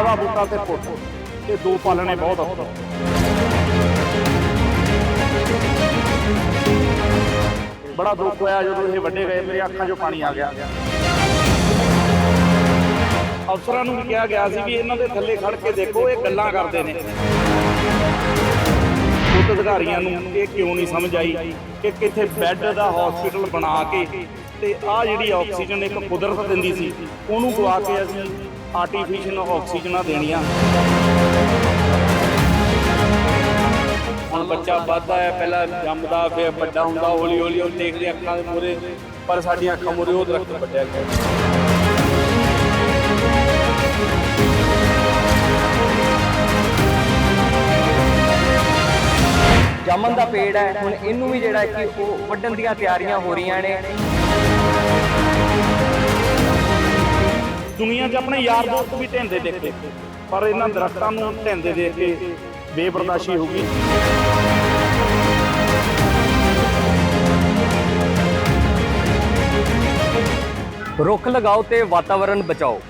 ਅੰਬ ਬੂਟਾ ਤੇ ਪੁੱਟ। ਇਹ ਦੋ ਪਾਲਣੇ ਬਹੁਤ ਔਖੇ। ਬੜਾ ਦੁੱਖ ਹੋਇਆ ਜਦੋਂ ਇਹ ਵੱਡੇ ਗਏ, ਮੇਰੇ ਅੱਖਾਂ 'ਚੋਂ ਪਾਣੀ ਆ ਗਿਆ। ਅਫਸਰਾਂ ਨੂੰ ਵੀ ਕਿਹਾ ਗਿਆ ਸੀ ਵੀ ਇਹਨਾਂ ਦੇ ਥੱਲੇ ਖੜ ਕੇ ਦੇਖੋ, ਇਹ ਗੱਲਾਂ ਕਰਦੇ ਨੇ। ਉੱਚ ਅਧਿਕਾਰੀਆਂ ਨੂੰ ਇਹ ਕਿਉਂ ਨਹੀਂ ਸਮਝ ਆਈ ਕਿ ਕਿੱਥੇ ਬੈੱਡ ਦਾ ਹਸਪੀਟਲ ਬਣਾ ਕੇ ਤੇ ਆ ਜਿਹੜੀ ਆਕਸੀਜਨ ਇੱਕ ਕੁਦਰਤ ਦਿੰਦੀ ਸੀ, ਉਹਨੂੰ ਗਵਾ ਕੇ ਅਸੀਂ ਆਰਟੀਫੀਸ਼ੀਅਲ ਆਕਸੀਜਨਾਂ ਦੇਣੀਆਂ। ਹੁਣ ਬੱਚਾ ਵੱਧਦਾ ਹੈ, ਪਹਿਲਾਂ ਜੰਮਦਾ, ਫਿਰ ਵੱਡਾ ਹੁੰਦਾ ਹੌਲੀ ਹੌਲੀ ਉਹ ਦੇਖਦੇ ਅੱਖਾਂ ਦੇ ਮੂਹਰੇ, ਪਰ ਸਾਡੀਆਂ ਅੱਖਾਂ ਮੂਹਰੇ ਉਹ ਦਰਖਤ ਵੱਡਿਆ ਗਿਆ। ਜਾਮਨ ਦਾ ਪੇੜ ਹੈ, ਹੁਣ ਇਹਨੂੰ ਵੀ ਜਿਹੜਾ ਕਿ ਉਹ ਵੱਢਣ ਦੀਆਂ ਤਿਆਰੀਆਂ ਹੋ ਰਹੀਆਂ ਨੇ। ਦੁਨੀਆ 'ਚ ਆਪਣੇ ਯਾਰ ਦੋਸਤ ਵੀ ਢਹਿੰਦੇ ਦੇਖੇ, ਪਰ ਇਹਨਾਂ ਦਰਖਤਾਂ ਨੂੰ ਢਹਿੰਦੇ ਦੇਖ ਕੇ ਬੇਬਰਦਾਸ਼ੀ ਹੋ ਗਈ। ਰੁੱਖ ਲਗਾਓ ਤੇ ਵਾਤਾਵਰਣ ਬਚਾਓ।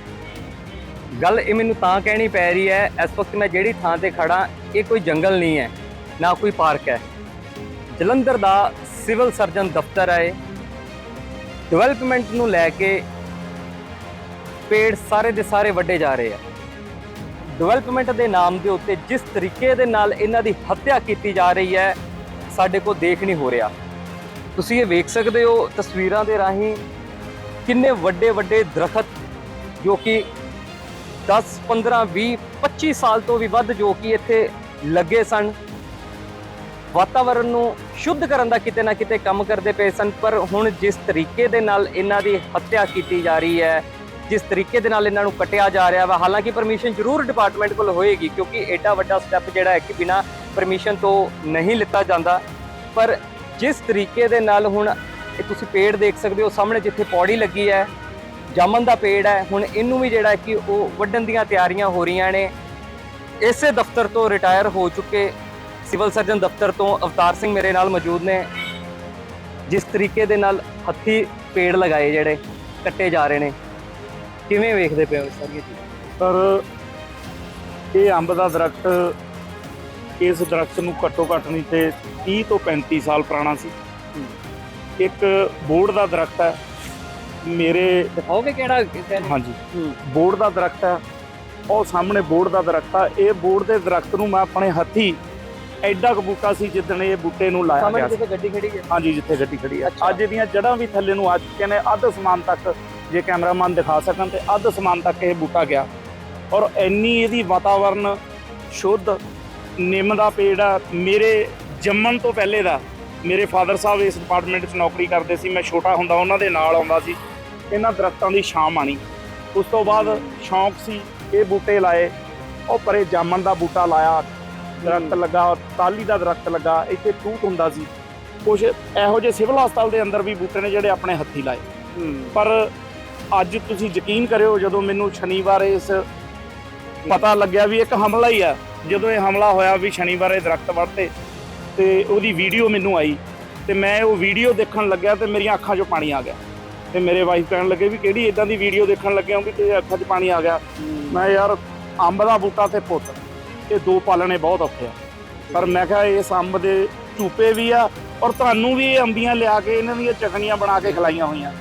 ਗੱਲ ਇਹ ਮੈਨੂੰ ਤਾਂ ਕਹਿਣੀ ਪੈ ਰਹੀ ਹੈ, ਇਸ ਵਕਤ ਮੈਂ ਜਿਹੜੀ ਥਾਂ ਤੇ ਖੜਾ ਇਹ ਕੋਈ ਜੰਗਲ ਨਹੀਂ ਹੈ, ਨਾ ਕੋਈ ਪਾਰਕ ਹੈ। ਜਲੰਧਰ ਦਾ ਸਿਵਲ ਸਰਜਨ ਦਫ਼ਤਰ ਹੈ ਡਿਵੈਲਪਮੈਂਟ ਨੂੰ ਲੈ ਕੇ ਪੇੜ ਸਾਰੇ ਦੇ ਸਾਰੇ ਵੱਡੇ ਜਾ ਰਹੇ ਆ। ਡਿਵੈਲਪਮੈਂਟ ਦੇ ਨਾਮ ਦੇ ਉੱਤੇ ਜਿਸ ਤਰੀਕੇ ਦੇ ਨਾਲ ਇਹਨਾਂ ਦੀ ਹੱਤਿਆ ਕੀਤੀ ਜਾ ਰਹੀ ਹੈ, ਸਾਡੇ ਕੋਲ ਦੇਖ ਨਹੀਂ ਹੋ ਰਿਹਾ। ਤੁਸੀਂ ਇਹ ਵੇਖ ਸਕਦੇ ਹੋ ਤਸਵੀਰਾਂ ਦੇ ਰਾਹੀਂ ਕਿੰਨੇ ਵੱਡੇ ਵੱਡੇ ਦਰਖਤ ਜੋ ਕਿ 10 15 20 25 ਸਾਲ ਤੋਂ ਵੀ ਵੱਧ ਜੋ ਕਿ ਇੱਥੇ ਲੱਗੇ ਸਨ। ਵਾਤਾਵਰਣ ਨੂੰ ਸ਼ੁੱਧ ਕਰਨ ਦਾ ਕਿਤੇ ਨਾ ਕਿਤੇ ਕੰਮ ਕਰਦੇ ਪਏ ਸਨ, ਪਰ ਹੁਣ ਜਿਸ ਤਰੀਕੇ ਦੇ ਨਾਲ ਇਹਨਾਂ ਦੀ ਹੱਤਿਆ ਕੀਤੀ ਜਾ ਰਹੀ ਹੈ ਜਿਸ ਤਰੀਕੇ ਦੇ ਨਾਲ ਇਹਨਾਂ ਨੂੰ ਕੱਟਿਆ ਜਾ ਰਿਹਾ ਵਾ। ਹਾਲਾਂਕਿ ਪਰਮਿਸ਼ਨ ਜ਼ਰੂਰ ਡਿਪਾਰਟਮੈਂਟ ਕੋਲ ਹੋਏਗੀ ਕਿਉਂਕਿ ਐਡਾ ਵੱਡਾ ਸਟੈਪ ਜਿਹੜਾ ਹੈ ਕਿ ਬਿਨਾ ਪਰਮਿਸ਼ਨ ਤੋਂ ਨਹੀਂ ਲਿੱਤਾ ਜਾਂਦਾ। ਪਰ ਜਿਸ ਤਰੀਕੇ ਦੇ ਨਾਲ ਹੁਣ ਇਹ ਤੁਸੀਂ ਪੇੜ ਦੇਖ ਸਕਦੇ ਹੋ, ਸਾਹਮਣੇ ਜਿੱਥੇ ਪੌੜੀ ਲੱਗੀ ਹੈ, ਜਾਮਨ ਦਾ ਪੇੜ ਹੈ, ਹੁਣ ਇਹਨੂੰ ਵੀ ਜਿਹੜਾ ਕਿ ਉਹ ਵੱਢਣ ਦੀਆਂ ਤਿਆਰੀਆਂ ਹੋ ਰਹੀਆਂ ਨੇ। ਇਸੇ ਦਫ਼ਤਰ ਤੋਂ ਰਿਟਾਇਰ ਹੋ ਚੁੱਕੇ ਸਿਵਲ ਸਰਜਨ ਦਫ਼ਤਰ ਤੋਂ ਅਵਤਾਰ ਸਿੰਘ ਮੇਰੇ ਨਾਲ ਮੌਜੂਦ ਨੇ। ਜਿਸ ਤਰੀਕੇ ਦੇ ਨਾਲ ਹੱਥੀ ਪੇੜ ਲਗਾਏ ਜਿਹੜੇ ਕੱਟੇ ਜਾ ਰਹੇ ਨੇ। ਕਿਵੇਂ ਵੇਖਦੇ ਪਏ ਹੋ ਇਹ ਸਾਰੀਆਂ ਚੀਜ਼ਾਂ? ਪਰ ਇਹ ਅੰਬ ਦਾ ਦਰਖਤ ਇਸ ਦਰਖਤ ਨੂੰ ਘੱਟੋ ਘੱਟ ਨਹੀਂ ਤੇ 30 ਤੋਂ 35 ਸਾਲ ਪੁਰਾਣਾ ਸੀ। ਇੱਕ ਬੋਰਡ ਦਾ ਦਰਖਤ ਹੈ। ਮੇਰੇ ਦਿਖਾਓਗੇ ਕਿਹੜਾ ਹਾਂਜੀ। ਬੋਰਡ ਦਾ ਦਰਖਤ ਹੈ। ਉਹ ਸਾਹਮਣੇ ਬੋਰਡ ਦਾ ਦਰਖਤ ਆ। ਇਹ ਬੋਰਡ ਦੇ ਦਰਖਤ ਨੂੰ ਮੈਂ ਆਪਣੇ ਹੱਥੀ ਐਡਾ ਕੁ ਬੂਟਾ ਸੀ ਜਿੱਦਣ ਇਹ ਬੂਟੇ ਨੂੰ ਲਾਇਆ ਗਿਆ ਸੀ। ਜਿੱਥੇ ਗੱਡੀ ਖੜੀ ਹੈ। ਹਾਂਜੀ ਜਿੱਥੇ ਗੱਡੀ ਖੜੀ ਹੈ। ਅੱਜ ਦੀਆਂ ਜੜ੍ਹਾਂ ਵੀ ਥੱਲੇ ਨੂੰ ਆ ਚੁੱਕੀਆਂ ਨੇ। ਅੱਧ ਸਮਾਨ ਤੱਕ ਜੇ ਕੈਮਰਾਮੈਨ ਦਿਖਾ ਸਕਣ ਤੇ ਅੱਧ ਸਮਾਨ ਤੱਕ ਇਹ ਬੂਟਾ ਗਿਆ। ਔਰ ਇੰਨੀ ਇਹਦੀ ਵਾਤਾਵਰਨ ਸ਼ੁੱਧ ਨਿੰਮ ਦਾ ਪੇੜ ਆ ਮੇਰੇ ਜੰਮਣ ਤੋਂ ਪਹਿਲੇ ਦਾ। ਮੇਰੇ ਫਾਦਰ ਸਾਹਿਬ ਇਸ ਡਿਪਾਰਟਮੈਂਟ 'ਚ ਨੌਕਰੀ ਕਰਦੇ ਸੀ ਮੈਂ ਛੋਟਾ ਹੁੰਦਾ ਉਹਨਾਂ ਦੇ ਨਾਲ ਆਉਂਦਾ ਸੀ। ਇਹਨਾਂ ਦਰਖਤਾਂ ਦੀ ਛਾਂ ਆਣੀ ਉਸ ਤੋਂ ਬਾਅਦ ਸ਼ੌਂਕ ਸੀ ਇਹ ਬੂਟੇ ਲਾਏ। ਉਹ ਪਰੇ ਜਾਮਣ ਦਾ ਬੂਟਾ ਲਾਇਆ ਦਰਖਤ ਲੱਗਾ ਤਾਲੀ ਦਾ ਦਰਖਤ ਲੱਗਾ ਇੱਥੇ ਤੂਤ ਹੁੰਦਾ ਸੀ। ਕੁਝ ਇਹੋ ਜਿਹੇ ਸਿਵਲ ਹਸਪਤਾਲ ਦੇ ਅੰਦਰ ਵੀ ਬੂਟੇ ਨੇ ਜਿਹੜੇ ਆਪਣੇ ਹੱਥੀ ਲਾਏ। ਪਰ ਅੱਜ ਤੁਸੀਂ ਯਕੀਨ ਕਰਿਓ ਜਦੋਂ ਮੈਨੂੰ ਸ਼ਨੀਵਾਰ ਇਸ ਪਤਾ ਲੱਗਿਆ ਵੀ ਇੱਕ ਹਮਲਾ ਹੀ ਆ, ਜਦੋਂ ਇਹ ਹਮਲਾ ਹੋਇਆ ਵੀ ਸ਼ਨੀਵਾਰ ਇਹ ਦਰਖਤ ਵੜਤੇ ਤੇ ਉਹਦੀ ਵੀਡੀਓ ਮੈਨੂੰ ਆਈ ਤੇ ਮੈਂ ਉਹ ਵੀਡੀਓ ਦੇਖਣ ਲੱਗਿਆ ਤੇ ਮੇਰੀਆਂ ਅੱਖਾਂ 'ਚੋਂ ਪਾਣੀ ਆ ਗਿਆ। ਤੇ ਮੇਰੇ ਵਾਈਫ ਕਹਿਣ ਲੱਗੇ ਵੀ ਕਿਹੜੀ ਇਦਾਂ ਦੀ ਵੀਡੀਓ ਦੇਖਣ ਲੱਗਿਆ ਕਿ ਤੇਰੇ ਅੱਖਾਂ 'ਚ ਪਾਣੀ ਆ ਗਿਆ? ਮੈਂ ਯਾਰ, ਅੰਬ ਦਾ ਬੂਟਾ ਤੇ ਪੁੱਤ, ਇਹ ਦੋ ਪਾਲਣੇ ਬਹੁਤ ਔਖੇ ਆ। ਪਰ ਮੈਂ ਕਿਹਾ, ਇਸ ਅੰਬ ਦੇ ਝੂਪੇ ਵੀ ਆ ਔਰ ਤੁਹਾਨੂੰ ਵੀ ਇਹ ਅੰਬੀਆਂ ਲਿਆ ਕੇ ਇਹਨਾਂ ਦੀਆਂ ਚਟਣੀਆਂ ਬਣਾ ਕੇ ਖਿਲਾਈਆਂ ਹੋਈਆਂ।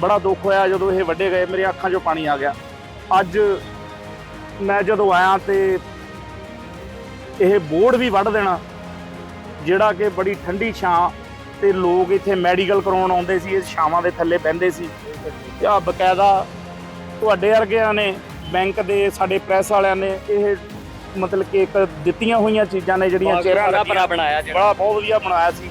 ਬੜਾ ਦੁੱਖ ਹੋਇਆ ਜਦੋਂ ਇਹ ਵੱਡੇ ਗਏ ਮੇਰੇ ਅੱਖਾਂ 'ਚੋਂ ਪਾਣੀ ਆ ਗਿਆ। ਅੱਜ ਮੈਂ ਜਦੋਂ ਆਇਆ ਤੇ ਇਹ ਬੋਰਡ ਵੀ ਵੱਢ ਦੇਣਾ ਜਿਹੜਾ ਕਿ ਬੜੀ ਠੰਡੀ ਛਾਂ ਤੇ ਲੋਕ ਇੱਥੇ ਮੈਡੀਕਲ ਕਰਾਉਣ ਆਉਂਦੇ ਸੀ ਇਸ ਛਾਵਾਂ ਦੇ ਥੱਲੇ ਬਹਿੰਦੇ ਸੀ। ਆ ਬਕਾਇਦਾ ਤੁਹਾਡੇ ਵਰਗਿਆਂ ਨੇ ਬੈਂਕ ਦੇ ਸਾਡੇ ਪ੍ਰੈਸ ਵਾਲਿਆਂ ਨੇ ਇਹ ਮਤਲਬ ਕਿ ਇੱਕ ਦਿੱਤੀਆਂ ਹੋਈਆਂ ਚੀਜ਼ਾਂ ਨੇ ਜਿਹੜੀਆਂ ਚਿਹਰਾ ਲੱਗੀਆਂ। ਬਣਾਇਆ ਬੜਾ ਬਹੁਤ ਵਧੀਆ ਬਣਾਇਆ ਸੀ।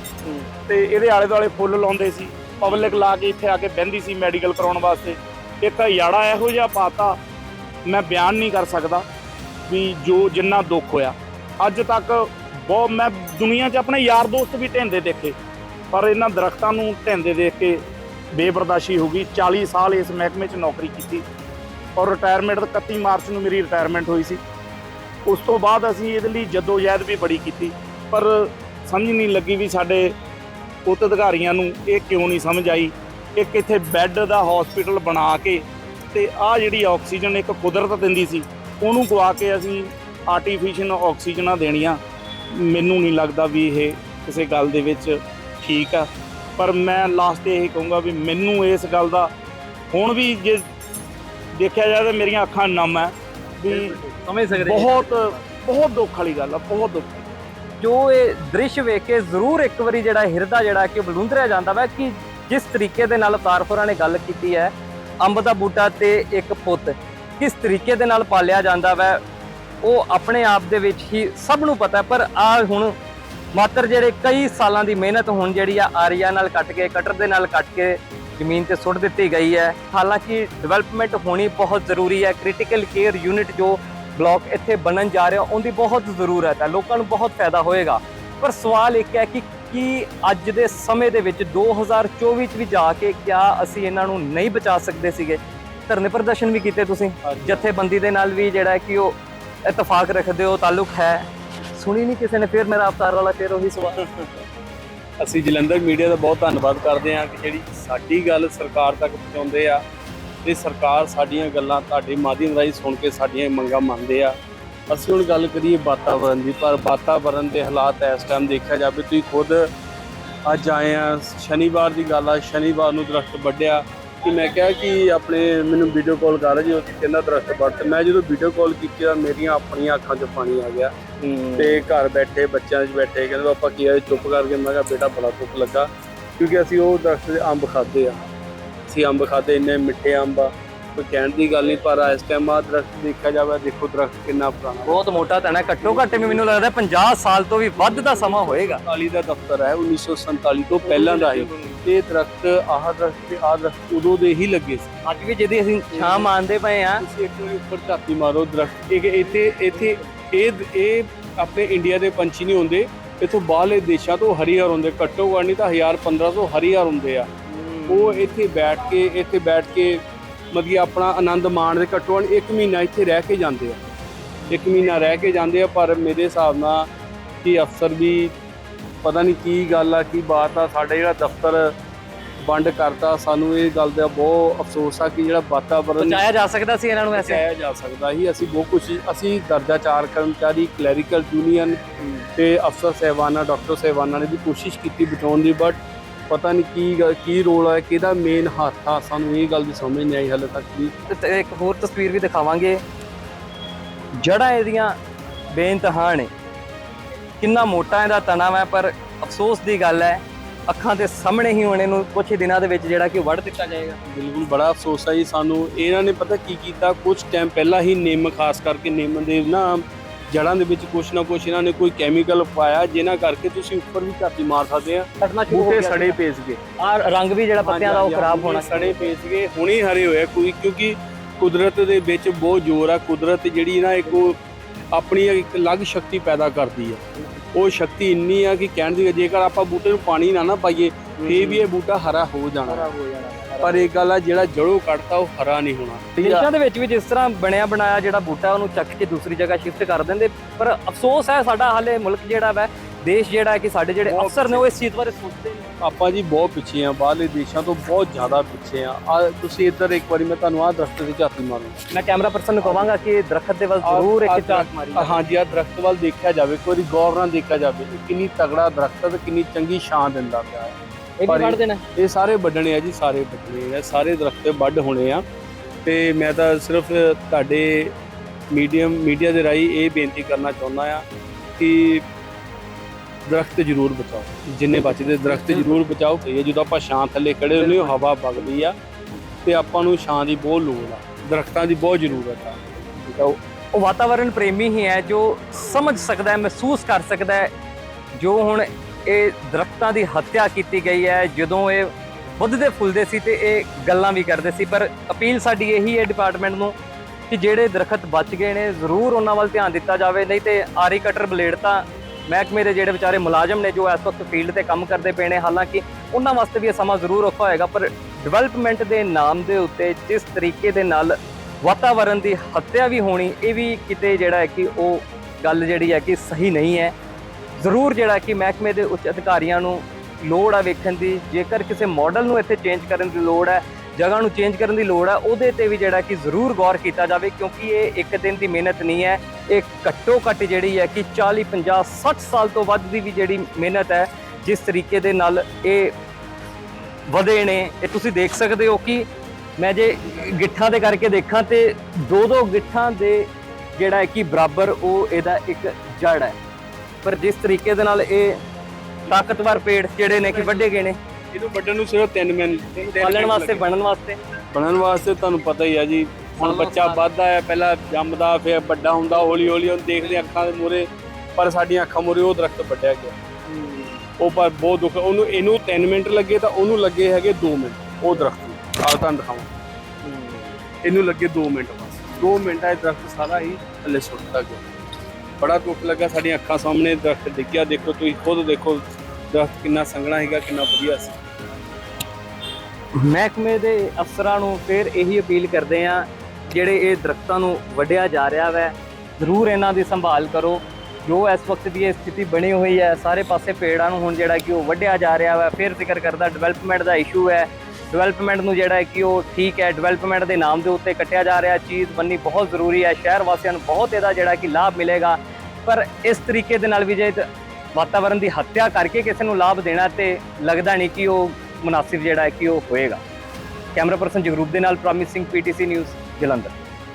ਤੇ ਇਹਦੇ ਆਲੇ ਦੁਆਲੇ ਫੁੱਲ ਲਾਉਂਦੇ ਸੀ। ਪਬਲਿਕ ਲਾ ਕੇ ਇੱਥੇ ਆ ਕੇ ਬਹਿੰਦੀ ਸੀ ਮੈਡੀਕਲ ਕਰਾਉਣ ਵਾਸਤੇ। ਇੱਕ ਯਾੜਾ ਇਹੋ ਜਿਹਾ ਪਾਤਾ, ਮੈਂ ਬਿਆਨ ਨਹੀਂ ਕਰ ਸਕਦਾ ਵੀ ਜੋ ਜਿੰਨਾ ਦੁੱਖ ਹੋਇਆ। ਅੱਜ ਤੱਕ ਬਹੁਤ ਮੈਂ ਦੁਨੀਆ 'ਚ ਆਪਣੇ ਯਾਰ ਦੋਸਤ ਵੀ ਢਹਿੰਦੇ ਦੇਖੇ, ਪਰ ਇਹਨਾਂ ਦਰਖਤਾਂ ਨੂੰ ਢਹਿੰਦੇ ਦੇਖ ਕੇ ਬੇਬਰਦਾਸ਼ੀ ਹੋ ਗਈ। 40 ਸਾਲ ਇਸ ਮਹਿਕਮੇ 'ਚ ਨੌਕਰੀ ਕੀਤੀ ਔਰ ਰਿਟਾਇਰਮੈਂਟ 31 ਮਾਰਚ ਨੂੰ ਮੇਰੀ ਰਿਟਾਇਰਮੈਂਟ ਹੋਈ ਸੀ। ਉਸ ਤੋਂ ਬਾਅਦ ਅਸੀਂ ਇਹਦੇ ਲਈ ਜਦੋਜਹਿਦ ਵੀ ਬੜੀ ਕੀਤੀ, ਪਰ ਸਮਝ ਨਹੀਂ ਲੱਗੀ ਵੀ ਸਾਡੇ ਉੱਚ ਅਧਿਕਾਰੀਆਂ ਨੂੰ ਇਹ ਕਿਉਂ ਨਹੀਂ ਸਮਝ ਆਈ ਕਿ ਕਿੱਥੇ ਬੈੱਡ ਦਾ ਹਸਪੀਟਲ ਬਣਾ ਕੇ ਤੇ ਆ ਜਿਹੜੀ ਆਕਸੀਜਨ ਇੱਕ ਕੁਦਰਤ ਦਿੰਦੀ ਸੀ ਉਹਨੂੰ ਗਵਾ ਕੇ ਅਸੀਂ ਆਰਟੀਫੀਸ਼ੀਅਲ ਆਕਸੀਜਨਾਂ ਦੇਣੀਆਂ। ਮੈਨੂੰ ਨਹੀਂ ਲੱਗਦਾ ਵੀ ਇਹ ਕਿਸੇ ਗੱਲ ਦੇ ਵਿੱਚ ਠੀਕ ਆ। ਪਰ ਮੈਂ ਲਾਸਟ ਤੇ ਇਹ ਕਹੂੰਗਾ ਵੀ ਮੈਨੂੰ ਇਸ ਗੱਲ ਦਾ ਹੁਣ ਵੀ ਜੇ ਦੇਖਿਆ ਜਾਵੇ ਮੇਰੀਆਂ ਅੱਖਾਂ ਨਮ ਹੈ ਵੀ ਸਮਝ ਸਕਦੇ। ਬਹੁਤ ਬਹੁਤ ਦੁੱਖ ਵਾਲੀ ਗੱਲ ਆ ਬਹੁਤ ਦੁੱਖ। ਜੋ ਇਹ ਦ੍ਰਿਸ਼ ਵੇਖ ਕੇ ਜ਼ਰੂਰ ਇੱਕ ਵਾਰੀ ਜਿਹੜਾ ਹਿਰਦਾ ਜਿਹੜਾ ਕਿ ਬਲੁੰਦਰਿਆ ਜਾਂਦਾ ਵਾ, ਕਿ ਜਿਸ ਤਰੀਕੇ ਦੇ ਨਾਲ ਤਾਰਫੁਰਾਂ ਨੇ ਗੱਲ ਕੀਤੀ ਹੈ, ਅੰਬ ਦਾ ਬੂਟਾ ਤੇ ਇੱਕ ਪੁੱਤ, ਕਿਸ ਤਰੀਕੇ ਦੇ ਨਾਲ ਪਾਲਿਆ ਜਾਂਦਾ ਵਾ, ਉਹ ਆਪਣੇ ਆਪ ਦੇ ਵਿੱਚ ਹੀ ਸਭ ਨੂੰ ਪਤਾ ਪਰ ਆ ਹੁਣ ਮਾਤਰ ਜਿਹੜੇ ਕਈ ਸਾਲਾਂ ਦੀ ਮਿਹਨਤ ਹੁਣ ਜਿਹੜੀ ਆ, ਆਰੀਆ ਨਾਲ ਕੱਟ ਕੇ, ਕਟਰ ਦੇ ਨਾਲ ਕੱਟ ਕੇ ਜ਼ਮੀਨ ਤੇ ਸੁੱਟ ਦਿੱਤੀ ਗਈ ਹੈ। ਹਾਲਾਂਕਿ ਡਿਵੈਲਪਮੈਂਟ ਹੋਣੀ ਬਹੁਤ ਜ਼ਰੂਰੀ ਹੈ ਕ੍ਰਿਟੀਕਲ ਕੇਅਰ ਯੂਨਿਟ ਜੋ ਬਲਾਕ ਇੱਥੇ ਬਣਨ ਜਾ ਰਿਹਾ ਉਹਦੀ ਬਹੁਤ ਜ਼ਰੂਰਤ ਹੈ ਲੋਕਾਂ ਨੂੰ ਬਹੁਤ ਫਾਇਦਾ ਹੋਏਗਾ। ਪਰ ਸਵਾਲ ਇੱਕ ਹੈ ਕਿ ਕੀ ਅੱਜ ਦੇ ਸਮੇਂ ਦੇ ਵਿੱਚ 2024 ਚ ਵੀ ਜਾ ਕੇ ਕਿਆ ਅਸੀਂ ਇਹਨਾਂ ਨੂੰ ਨਹੀਂ ਬਚਾ ਸਕਦੇ ਸੀਗੇ? ਧਰਨੇ ਪ੍ਰਦਰਸ਼ਨ ਵੀ ਕੀਤੇ ਤੁਸੀਂ ਜਥੇਬੰਦੀ ਦੇ ਨਾਲ ਵੀ ਜਿਹੜਾ ਹੈ ਕਿ ਉਹ ਇਤਫਾਕ ਰੱਖਦੇ ਹੋ ਤਾਲੁਕ ਹੈ। ਸੁਣੀ ਨਹੀਂ ਕਿਸੇ ਨੇ ਫਿਰ ਮੇਰਾ ਅਵਤਾਰ ਵਾਲਾ ਫਿਰ ਉਹੀ ਸਵਾਲ। ਅਸੀਂ ਜਲੰਧਰ ਮੀਡੀਆ ਦਾ ਬਹੁਤ ਧੰਨਵਾਦ ਕਰਦੇ ਹਾਂ ਕਿ ਜਿਹੜੀ ਸਾਡੀ ਗੱਲ ਸਰਕਾਰ ਤੱਕ ਪਹੁੰਚਾਉਂਦੇ ਆ। ਤੇ ਸਰਕਾਰ ਸਾਡੀਆਂ ਗੱਲਾਂ ਤੁਹਾਡੇ ਮਾਧਿਅਮ ਰਾਹੀਂ ਸੁਣ ਕੇ ਸਾਡੀਆਂ ਮੰਗਾਂ ਮੰਨਦੇ ਆ। ਅਸੀਂ ਹੁਣ ਗੱਲ ਕਰੀਏ ਵਾਤਾਵਰਣ ਦੀ ਪਰ ਵਾਤਾਵਰਣ ਦੇ ਹਾਲਾਤ ਇਸ ਟਾਈਮ ਦੇਖਿਆ ਜਾਵੇ ਤੁਸੀਂ ਖੁਦ ਅੱਜ ਆਏ ਆ ਸ਼ਨੀਵਾਰ ਦੀ ਗੱਲ ਆ ਸ਼ਨੀਵਾਰ ਨੂੰ ਦਰਖਤ ਵੱਢਿਆ। ਕਿ ਮੈਂ ਕਿਹਾ ਕਿ ਆਪਣੇ ਮੈਨੂੰ ਵੀਡੀਓ ਕਾਲ ਕਰ ਜੀ ਉਹ ਕਹਿੰਦਾ ਦਰਖਤ ਵੱਢ ਮੈਂ ਜਦੋਂ ਵੀਡੀਓ ਕਾਲ ਕੀਤੀ ਤਾਂ ਮੇਰੀਆਂ ਆਪਣੀਆਂ ਅੱਖਾਂ 'ਚ ਪਾਣੀ ਆ ਗਿਆ। ਤੇ ਘਰ ਬੈਠੇ ਬੱਚਿਆਂ 'ਚ ਬੈਠੇ ਕਹਿੰਦੇ ਪਾਪਾ ਕੀ ਆ ਚੁੱਪ ਕਰਕੇ ਮੈਂ ਕਿਹਾ ਬੇਟਾ ਬੜਾ ਦੁੱਖ ਲੱਗਾ। ਕਿਉਂਕਿ ਅਸੀਂ ਉਹ ਦਰਖਤ ਅੰਬ ਖਾਦੇ ਆ। ਅਸੀਂ ਅੰਬ ਖਾਦੇ ਇੰਨੇ ਮਿੱਠੇ ਅੰਬ ਆ। ਕੋਈ ਕਹਿਣ ਦੀ ਗੱਲ ਨਹੀਂ ਪਰ ਇਸ ਟਾਈਮ ਆ ਦਰਖਤ ਦੇਖਿਆ ਜਾਵੇ ਦੇਖੋ ਦਰਖਤ ਕਿੰਨਾ ਪੁਰਾਣਾ। ਬਹੁਤ ਮੋਟਾ ਤਣਾ ਘੱਟੋ ਘੱਟ ਵੀ ਮੈਨੂੰ ਲੱਗਦਾ 50 ਸਾਲ ਤੋਂ ਵੀ ਵੱਧ ਦਾ ਸਮਾਂ ਹੋਏਗਾ। 47 ਦਾ ਦਫ਼ਤਰ ਹੈ 1947 ਤੋਂ ਪਹਿਲਾਂ ਦਾ ਹੈ। ਇਹ ਦਰਖਤ ਆਹ ਦਰਖਤ ਤੇ ਆਹ ਦਰਖਤ ਉਦੋਂ ਦੇ ਹੀ ਲੱਗੇ ਸੀ। ਅੱਜ ਵੀ ਜਿਹਦੀ ਅਸੀਂ ਛਾਂ ਮਾਨਦੇ ਪਏ ਆ ਤੁਸੀਂ ਇੱਕ ਵਾਰੀ ਉੱਪਰ ਝਾਤੀ ਮਾਰੋ ਦਰਖਤ। ਇਹ ਇੱਥੇ ਇੱਥੇ ਇਹ ਇਹ ਆਪਣੇ ਇੰਡੀਆ ਦੇ ਪੰਛੀ ਨਹੀਂ ਹੁੰਦੇ। ਇਥੋਂ ਬਾਹਰਲੇ ਦੇਸ਼ਾਂ ਤੋਂ ਹਰੀਹਰ ਹੁੰਦੇ। ਘੱਟੋ ਘੱਟ ਨਹੀਂ ਤਾਂ 1000 1500 ਹਰੀਹਰ ਹੁੰਦੇ ਆ। ਉਹ ਇੱਥੇ ਬੈਠ ਕੇ ਇੱਥੇ ਬੈਠ ਕੇ ਮਤਲਬ ਕਿ ਆਪਣਾ ਆਨੰਦ ਮਾਣਦੇ ਘੱਟੋ ਘੱਟ ਇੱਕ ਮਹੀਨਾ ਇੱਥੇ ਰਹਿ ਕੇ ਜਾਂਦੇ ਆ। ਇੱਕ ਮਹੀਨਾ ਰਹਿ ਕੇ ਜਾਂਦੇ ਆ ਪਰ ਮੇਰੇ ਹਿਸਾਬ ਨਾਲ ਕਿ ਅਫਸਰ ਵੀ ਪਤਾ ਨਹੀਂ ਕੀ ਗੱਲ ਆ ਕੀ ਬਾਤ ਆ ਸਾਡੇ ਜਿਹੜਾ ਦਫ਼ਤਰ ਬੰਦ ਕਰਤਾ ਸਾਨੂੰ ਇਹ ਗੱਲ ਦਾ ਬਹੁਤ ਅਫਸੋਸ ਆ ਕਿ ਜਿਹੜਾ ਵਾਤਾਵਰਨ ਬਚਾਇਆ ਜਾ ਸਕਦਾ ਸੀ ਇਹਨਾਂ ਨੂੰ ਐਸੇ ਬਚਾਇਆ ਜਾ ਸਕਦਾ ਸੀ। ਅਸੀਂ ਬਹੁਤ ਕੁਝ ਅਸੀਂ ਦਰਜਾ ਚਾਰ ਕਰਮਚਾਰੀ ਕਲੈਰੀਕਲ ਯੂਨੀਅਨ ਤੇ ਅਫਸਰ ਸਹਿਬਾਨਾਂ ਡਾਕਟਰ ਸਹਿਬਾਨਾਂ ਨੇ ਵੀ ਕੋਸ਼ਿਸ਼ ਕੀਤੀ ਬਚਾਉਣ ਦੀ ਬਟ ਪਤਾ ਨਹੀਂ ਕੀ ਗੱਲ- ਕੀ ਰੋਲ ਹੈ ਕਿਹਦਾ ਮੇਨ ਹੱਥ ਆ ਸਾਨੂੰ ਇਹ ਗੱਲ ਦੀ ਸਮਝ ਨਹੀਂ ਆਈ ਹਾਲੇ ਤੱਕ ਵੀ। ਤੇ ਇੱਕ ਹੋਰ ਤਸਵੀਰ ਵੀ ਦਿਖਾਵਾਂਗੇ। ਜੜਾਂ ਇਹਦੀਆਂ ਬੇਇੰਤਹਾ ਨੇ। ਕਿੰਨਾ ਮੋਟਾ ਇਹਦਾ ਤਣਾ ਹੈ ਪਰ ਅਫਸੋਸ ਦੀ ਗੱਲ ਹੈ ਅੱਖਾਂ ਦੇ ਸਾਹਮਣੇ ਹੀ ਹੁਣ ਇਹਨੂੰ ਕੁਝ ਹੀ ਦਿਨਾਂ ਦੇ ਵਿੱਚ ਜਿਹੜਾ ਕਿ ਵੱਢ ਦਿੱਤਾ ਜਾਏਗਾ। ਬਿਲਕੁਲ ਬੜਾ ਅਫਸੋਸ ਹੈ ਜੀ ਸਾਨੂੰ। ਇਹਨਾਂ ਨੇ ਪਤਾ ਕੀ ਕੀਤਾ? ਕੁਝ ਟਾਈਮ ਪਹਿਲਾਂ ਹੀ ਨਿੰਮ ਖਾਸ ਕਰਕੇ ਨਿੰਮ ਦੇ ਨਾ ਜੜਾਂ ਦੇ ਵਿੱਚ ਕੁਝ ਨਾ ਕੁਝ ਇਹਨਾਂ ਨੇ ਕੋਈ ਕੈਮੀਕਲ ਪਾਇਆ ਜਿਨ੍ਹਾਂ ਕਰਕੇ ਤੁਸੀਂ ਉੱਪਰ ਵੀ ਝਾਤੀ ਮਾਰ ਸਕਦੇ ਆ। ਕੱਟਣਾ ਸ਼ੁਰੂ ਹੋ ਬੂਟੇ ਗਿਆ ਸੜੇ ਪੇਸ ਗਏ ਆ ਰੰਗ ਵੀ ਜਿਹੜਾ ਪੱਤਿਆਂ ਦਾ ਉਹ ਖਰਾਬ ਹੋਣਾ ਸੜੇ ਪੇਸ ਗਏ ਹੁਣੇ ਹਰੇ ਹੋਏ ਆ ਕੋਈ ਕਿਉਂਕਿ ਕੁਦਰਤ ਦੇ ਵਿੱਚ ਬਹੁਤ ਜ਼ੋਰ ਆ। ਕੁਦਰਤ ਜਿਹੜੀ ਨਾ ਇੱਕ ਉਹ ਆਪਣੀ ਇੱਕ ਅਲੱਗ ਸ਼ਕਤੀ ਪੈਦਾ ਕਰਦੀ ਆ। ਉਹ ਸ਼ਕਤੀ ਇੰਨੀ ਆ ਕਿ ਕਹਿਣ ਦੀ ਜੇਕਰ ਆਪਾਂ ਬੂਟੇ ਨੂੰ ਪਾਣੀ ਨਾ ਨਾ ਪਾਈਏ ਫੇਰ ਵੀ ਇਹ ਬੂਟਾ ਹਰਾ ਹੋ ਜਾਣਾ। ਪਰ ਇਹ ਗੱਲ ਆ ਜਿਹੜਾ ਜੜੋਂ ਕੱਟਤਾ ਉਹ ਹਰਾ ਨਹੀਂ ਹੋਣਾ। ਦੇਸ਼ਾਂ ਦੇ ਵਿੱਚ ਵੀ ਜਿਸ ਤਰ੍ਹਾਂ ਬਣਿਆ ਬਣਾਇਆ ਜਿਹੜਾ ਬੂਟਾ ਉਹਨੂੰ ਚੱਕ ਕੇ ਦੂਸਰੀ ਜਗ੍ਹਾ ਸ਼ਿਫਟ ਕਰ ਦਿੰਦੇ। ਪਰ ਅਫਸੋਸ ਹੈ ਸਾਡਾ ਹਾਲੇ ਮੁਲਕ ਜਿਹੜਾ ਵੈ ਦੇਸ਼ ਜਿਹੜਾ ਹੈ ਕਿ ਸਾਡੇ ਜਿਹੜੇ ਅਫਸਰ ਨੇ ਉਹ ਇਸ ਚੀਜ਼ ਬਾਰੇ ਸੋਚਦੇ ਨਹੀਂ। ਆਪਾਂ ਜੀ ਬਹੁਤ ਪਿੱਛੇ ਆ ਬਾਹਰਲੇ ਦੇਸ਼ਾਂ ਤੋਂ ਬਹੁਤ ਜ਼ਿਆਦਾ ਪਿੱਛੇ ਆ। ਆ ਤੁਸੀਂ ਇੱਧਰ ਇੱਕ ਵਾਰੀ ਮੈਂ ਤੁਹਾਨੂੰ ਆਹ ਦਰਖਤ ਤੇ ਝਾਤੀ ਮਾਰੂ ਮੈਂ ਕੈਮਰਾ ਪਰਸਨ ਨੂੰ ਕਹਾਂਗਾ ਕਿ ਦਰਖਤ ਦੇ ਵੱਲ ਜ਼ਰੂਰ ਇੱਕ ਝਾਕ ਮਾਰੀ ਹਾਂਜੀ ਆ ਦਰਖਤ ਵੱਲ ਦੇਖਿਆ ਜਾਵੇ ਵਾਰੀ ਗੌਰ ਨਾਲ ਦੇਖਿਆ ਜਾਵੇ ਕਿੰਨੀ ਤਗੜਾ ਦਰਖਤ ਤੇ ਕਿੰਨੀ ਚੰਗੀ ਛਾਂ ਦਿੰਦਾ ਪਿਆ ਹੈ। ਇਹ ਵੀ ਵੱਢ ਦੇਣਾ। ਇਹ ਸਾਰੇ ਵੱਢਣੇ ਆ ਜੀ ਸਾਰੇ ਵੱਢਣੇ ਆ ਸਾਰੇ ਦਰਖਤ ਵੱਢ ਹੋਣੇ ਆ। ਤੇ ਮੈਂ ਤਾਂ ਸਿਰਫ ਤੁਹਾਡੇ ਮੀਡੀਅਮ ਮੀਡੀਆ ਦੇ ਰਾਹੀਂ ਇਹ ਬੇਨਤੀ ਕਰਨਾ ਚਾਹੁੰਦਾ ਆ ਕਿ ਦਰਖਤ ਜ਼ਰੂਰ ਬਚਾਓ। ਜਿੰਨੇ ਬਚਦੇ ਦਰਖਤ ਜ਼ਰੂਰ ਬਚਾਓ ਇਹ ਜਦੋਂ ਆਪਾਂ ਛਾਂ ਥੱਲੇ ਖੜੇ ਹੁੰਦੇ ਹਾਂ ਹਵਾ ਵਗਦੀ ਆ ਤੇ ਆਪਾਂ ਨੂੰ ਛਾਂ ਦੀ ਬਹੁਤ ਲੋੜ ਆ ਦਰਖਤਾਂ ਦੀ ਬਹੁਤ ਜ਼ਰੂਰਤ ਆ। ਠੀਕ ਆ ਉਹ ਉਹ ਵਾਤਾਵਰਣ ਪ੍ਰੇਮੀ ਹੀ ਹੈ ਜੋ ਸਮਝ ਸਕਦਾ ਹੈ ਮਹਿਸੂਸ ਕਰ ਸਕਦਾ ਹੈ ਜੋ ਹੁਣ ਇਹ ਦਰਖਤਾਂ ਦੀ ਹੱਤਿਆ ਕੀਤੀ ਗਈ ਹੈ, ਜਦੋਂ ਇਹ ਵੱਧਦੇ ਫੁੱਲਦੇ ਸੀ ਤੇ ਇਹ ਗੱਲਾਂ ਵੀ ਕਰਦੇ ਸੀ, ਪਰ ਅਪੀਲ ਸਾਡੀ ਇਹੀ ਹੈ ਡਿਪਾਰਟਮੈਂਟ ਨੂੰ ਕਿ ਜਿਹੜੇ ਦਰਖਤ ਬਚ ਗਏ ਨੇ, ਜ਼ਰੂਰ ਉਹਨਾਂ ਵੱਲ ਧਿਆਨ ਦਿੱਤਾ ਜਾਵੇ, ਨਹੀਂ ਤੇ ਆਰੀ ਕਟਰ ਬਲੇਡ ਤਾਂ ਮਹਿਕਮੇ ਦੇ ਜਿਹੜੇ ਵਿਚਾਰੇ ਮੁਲਾਜ਼ਮ ਨੇ ਜੋ ਇਸ ਵਕਤ ਫੀਲਡ ਤੇ ਕੰਮ ਕਰਦੇ ਪਏ ਨੇ, ਹਾਲਾਂਕਿ ਉਹਨਾਂ ਵਾਸਤੇ ਵੀ ਇਹ ਸਮਾਂ ਜ਼ਰੂਰ ਔਖਾ ਹੋਏਗਾ, ਪਰ ਡਿਵੈਲਪਮੈਂਟ ਦੇ ਨਾਮ ਦੇ ਉੱਤੇ ਜਿਸ ਤਰੀਕੇ ਦੇ ਨਾਲ ਵਾਤਾਵਰਣ ਦੀ ਹੱਤਿਆ ਵੀ ਹੋਣੀ, ਇਹ ਵੀ ਕਿਤੇ ਜਿਹੜਾ ਹੈ ਕਿ ਉਹ ਗੱਲ ਜਿਹੜੀ ਹੈ ਕਿ ਸਹੀ ਨਹੀਂ ਹੈ। ਜ਼ਰੂਰ ਜਿਹੜਾ ਕਿ ਮਹਿਕਮੇ ਦੇ ਉੱਚ ਅਧਿਕਾਰੀਆਂ ਨੂੰ ਲੋੜ ਆ ਵੇਖਣ ਦੀ, ਜੇਕਰ ਕਿਸੇ ਮਾਡਲ ਨੂੰ ਇੱਥੇ ਚੇਂਜ ਕਰਨ ਦੀ ਲੋੜ ਹੈ ਜਗ੍ਹਾ ਨੂੰ ਚੇਂਜ ਕਰਨ ਦੀ ਲੋੜ ਹੈ ਉਹਦੇ ਤੇ ਵੀ ਜਿਹੜਾ ਕਿ ਜ਼ਰੂਰ ਗੌਰ ਕੀਤਾ ਜਾਵੇ, ਕਿਉਂਕਿ ਇਹ ਇੱਕ ਦਿਨ ਦੀ ਮਿਹਨਤ ਨਹੀਂ ਹੈ। ਇਹ ਘੱਟੋ ਘੱਟ ਜਿਹੜੀ ਹੈ ਕਿ 40 50 60 ਸਾਲ ਤੋਂ ਵੱਧ ਦੀ ਵੀ ਜਿਹੜੀ ਮਿਹਨਤ ਹੈ, ਜਿਸ ਤਰੀਕੇ ਦੇ ਨਾਲ ਇਹ ਵਧੇ ਨੇ। ਇਹ ਤੁਸੀਂ ਦੇਖ ਸਕਦੇ ਹੋ ਕਿ ਮੈਂ ਜੇ ਗਿੱਠਾਂ ਦੇ ਕਰਕੇ ਦੇਖਾਂ ਤੇ ਦੋ ਦੋ ਗਿੱਠਾਂ ਦੇ ਜਿਹੜਾ ਹੈ ਕਿ ਬਰਾਬਰ ਉਹ ਇਹਦਾ ਇੱਕ ਜੜ ਹੈ। ਪਰ ਜਿਸ ਤਰੀਕੇ ਦੇ ਨਾਲ ਇਹ ਤਾਕਤਵਰ ਪੇੜ ਜਿਹੜੇ ਨੇ ਕਿ ਵੱਡੇ ਗਏ ਨੇ ਇਹਨੂੰ ਵੱਢਣ ਨੂੰ ਸਿਰਫ 3 ਮਿੰਟ ਪਾਲਣ ਵਾਸਤੇ ਬਣਨ ਵਾਸਤੇ? ਬਣਨ ਵਾਸਤੇ ਤੁਹਾਨੂੰ ਪਤਾ ਹੀ ਆ ਜੀ ਹੁਣ ਬੱਚਾ। ਵੱਧਦਾ ਹੈ ਪਹਿਲਾਂ ਜੰਮਦਾ ਫਿਰ ਵੱਡਾ ਹੁੰਦਾ ਹੌਲੀ ਹੌਲੀ ਉਹਨੂੰ ਦੇਖਦੇ ਅੱਖਾਂ ਦੇ ਮੂਹਰੇ ਪਰ ਸਾਡੀਆਂ ਅੱਖਾਂ ਮੂਹਰੇ ਉਹ ਦਰਖਤ ਵੱਢਿਆ ਗਿਆ। ਉਹ ਪਰ ਬਹੁਤ ਦੁੱਖ ਉਹਨੂੰ ਇਹਨੂੰ 3 ਮਿੰਟ ਲੱਗੇ ਤਾਂ ਉਹਨੂੰ ਲੱਗੇ ਹੈਗੇ 2 ਮਿੰਟ ਉਹ ਦਰਖਤ ਨੂੰ। ਆਹ ਤੁਹਾਨੂੰ ਦਿਖਾਵਾਂ। ਇਹਨੂੰ ਲੱਗੇ 2 ਮਿੰਟ ਬਸ। 2 ਮਿੰਟਾਂ 'ਚ ਦਰਖਤ ਸਾਰਾ ਹੀ ਥੱਲੇ ਸੁੱਟਦਾ ਗਿਆ। ਬੜਾ ਦੁੱਖ ਲੱਗਾ, ਸਾਡੀਆਂ ਅੱਖਾਂ ਸਾਹਮਣੇ ਦਰਖਤ ਡਿੱਗਿਆ। ਦੇਖੋ ਤੁਸੀਂ ਖੁਦ ਦੇਖੋ, ਦਰਖਤ ਕਿੰਨਾ ਸੰਘਣਾ ਹੈਗਾ ਕਿੰਨਾ ਵਧੀਆ ਸੀ। ਮਹਿਕਮੇ ਦੇ ਅਫਸਰਾਂ ਨੂੰ ਫਿਰ ਇਹੀ ਅਪੀਲ ਕਰਦੇ ਆ ਜਿਹੜੇ ਇਹ ਦਰਖਤਾਂ ਨੂੰ ਵੱਢਿਆ ਜਾ ਰਿਹਾ ਵੈ, ਜ਼ਰੂਰ ਇਹਨਾਂ ਦੀ ਸੰਭਾਲ ਕਰੋ। ਜੋ ਇਸ ਵਕਤ ਦੀ ਇਹ ਸਥਿਤੀ ਬਣੀ ਹੋਈ ਹੈ, ਸਾਰੇ ਪਾਸੇ ਪੇੜਾਂ ਨੂੰ ਹੁਣ ਜਿਹੜਾ ਕਿ ਉਹ ਵੱਢਿਆ ਜਾ ਰਿਹਾ ਵੈ, ਫਿਰ ਜ਼ਿਕਰ ਕਰਦਾ, ਡਿਵੈਲਪਮੈਂਟ ਦਾ ਇਸ਼ੂ ਹੈ। ਡਿਵੈਲਪਮੈਂਟ ਨੂੰ ਜਿਹੜਾ ਹੈ ਕਿ ਉਹ ਠੀਕ ਹੈ, ਡਿਵੈਲਪਮੈਂਟ ਦੇ ਨਾਮ ਦੇ ਉੱਤੇ ਕੱਟਿਆ ਜਾ ਰਿਹਾ, ਚੀਜ਼ ਬੰਨੀ ਬਹੁਤ ਜ਼ਰੂਰੀ ਹੈ, ਸ਼ਹਿਰ ਵਾਸੀਆਂ ਨੂੰ ਬਹੁਤ ਇਹਦਾ ਜਿਹੜਾ ਕਿ ਲਾਭ ਮਿਲੇਗਾ। ਪਰ ਇਸ ਤਰੀਕੇ ਦੇ ਨਾਲ ਵੀ ਜੇ ਵਾਤਾਵਰਣ ਦੀ ਹੱਤਿਆ ਕਰਕੇ ਕਿਸੇ ਨੂੰ ਲਾਭ ਦੇਣਾ ਤੇ ਲੱਗਦਾ ਨਹੀਂ ਕਿ ਉਹ ਮੁਨਾਸਿਬ ਜਿਹੜਾ ਹੈ ਕਿ ਉਹ ਹੋਏਗਾ। ਕੈਮਰਾ ਪਰਸਨ ਜਗਰੂਪ ਦੇ ਨਾਲ ਪ੍ਰੋਮਿਸ ਸਿੰਘ, ਪੀਟੀਸੀ ਨਿਊਜ਼, ਜਲੰਧਰ।